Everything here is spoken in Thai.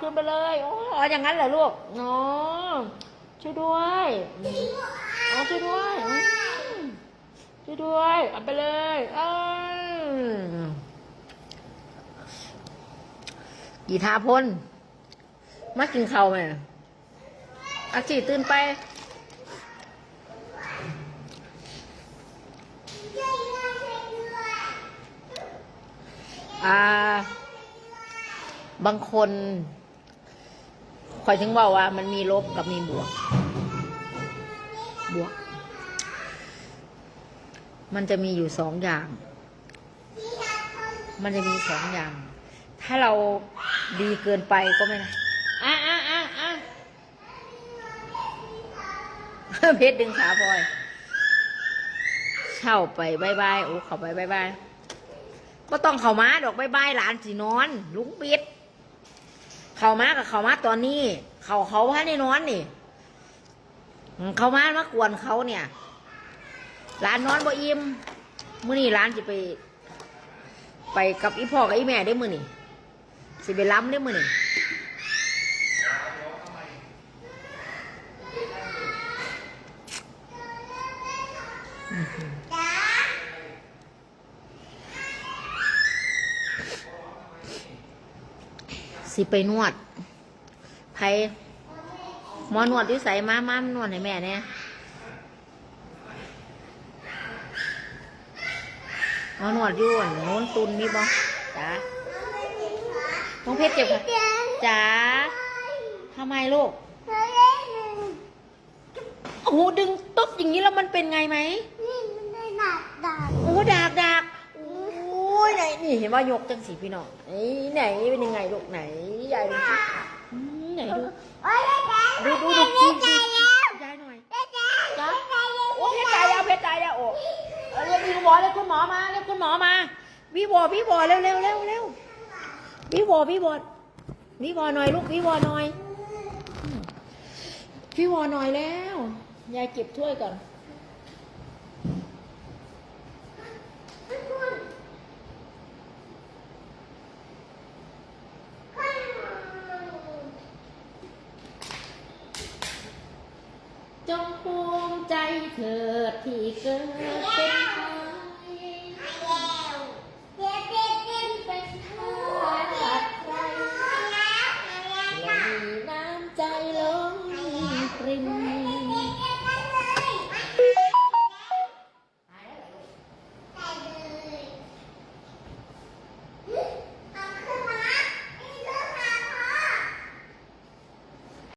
ขึ้นไปเลยโอ้อ๋ออย่างนั้นเหรอลูกอ๋อช่วยด้วยอ๋อช่วยด้วยช่วยด้วยเอาไปเลยเออกีทาพลมากินเขาไหมอาจีตื่นไปอ่าบางคน คอยถึงบอกว่า มันมีลบกับมีบวก บวก มันจะมีอยู่สองอย่าง มันจะมีสองอย่าง ถ้าเราดีเกินไปก็ไม่ได้อะอะอะอะเพชรดึงขาพลอย เช่าไปบายบายโอ้เขาไปบายบายก็ต้องเขามาดอกบายบายหลานสินอน ลุงปิด เขามากับเขามาตอนนี้ เขาเขาพาในนอนนี่ เขามามากวนเขาเนี่ยร้านนอนบ่อิ่มมื้อนี้ร้านจะไป ไปกับอีพ่อกับอีแม่ได้มื้อนี้สิไปล้ำได้มื้อนี้ สิไปนวดไผหมอนวดที่ใส่มามานวดให้แม่เนี่ยหมอนวดอยุ่นโน้นตุนมีบ่จ้าน้องเพชรเจ็บค่ะจ๋าทำไมลูกโอ้โหดึงตุ๊บอย่างนี้แล้วมันเป็นไงไหม นี่มันได้หนักดาบ โอ้ดากดากโอ้ยไห นี่เห็นว่ายกจังสีพี่น้องไหนไหนเป็นยังไงลูกไหนยายดูสิอืมไหนดูด้แล้วดูดูดูดูยายหน่อยจ้าโอ้เพชรตายแล้วเพชรตายแล้วโอ้เออเรียกพี่หมอเรียกคุณหมอมาเรียกคุณหมอมาวิวอวิวอเร็วเร็วเร็วเร็ววิวอวิวอวิวอหน่อยลูกวิวอหน่อยอืมวิวอหน่อยแล้วยายเก็บถ้วยก่อน จงภูมิใจเถิดที่เกิดเป็นไท